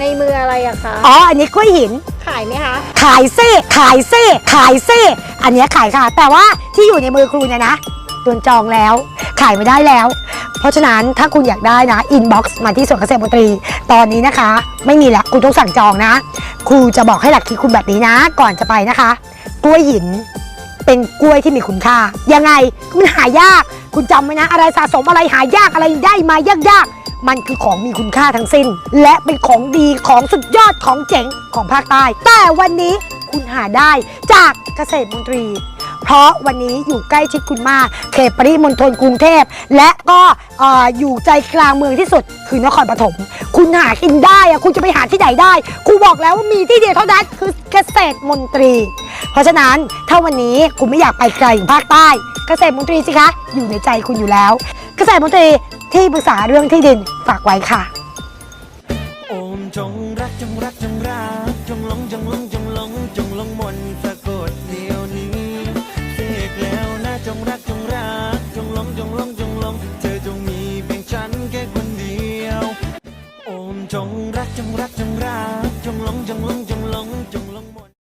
ในมืออะไรอะคะ อ๋อ อันนี้กล้วยหิน ขายไหมคะ ขายเซ่ขายเซ่ขายเซ่อันเนี้ยขายค่ะ แต่ว่าที่อยู่ในมือครูเนี่ยนะโดนจองแล้ว ขายไม่ได้แล้ว เพราะฉะนั้นถ้าคุณอยากได้นะอินบ็อกซ์มาที่สวนเกษตรมนตรี ตอนนี้นะคะ ไม่มีแล้วคุณต้องสั่งจองนะ ครูจะบอกให้หลักคิดคุณแบบนี้นะ ก่อนจะไปนะคะ กล้วยหินเป็นกล้วยที่มีคุณค่า ยังไงมันหายาก คุณจำไว้นะ อะไรสะสมอะไรหายากอะไรได้มายากๆ มันคือของมีคุณค่าทั้งสิ้น และเป็นของดีของสุดยอดของเจ๋งของภาคใต้ แต่วันนี้คุณหาได้จากเกษตรมนตรี เพราะวันนี้อยู่ใกล้ชิดคุณมากเขตปริมณฑลกรุงเทพ และก็เอออยู่ใจกลางเมืองที่สุดคือนครปฐมคุณหากินได้อะคุณจะไปหาที่ไหนได้ครูบอกแล้วว่ามีที่เดียวเท่านั้นคือเกษตรมนตรี เพราะฉะนั้นถ้าวันนี้คุณไม่อยากไปไกลถึงภาคใต้ เกษตรมนตรีสิคะ อยู่ในใจคุณอยู่แล้ว เกษตรมนตรี ที่ปรึกษาเรื่องที่ดินฝากไว้ค่ะ โอมจงรักจงรักจงรักจงหลงจงหลงจงหลงจงหลงมนต์สะกดเดียวนี้เสกแล้วนะจงรักจงรักจงหลงจงหลงจงหลงเธอจงมีเพียงฉันแค่คนเดียว โอมจงรักจงรักจงรักจงหลงจงหลงจงหลงจงหลงมนต์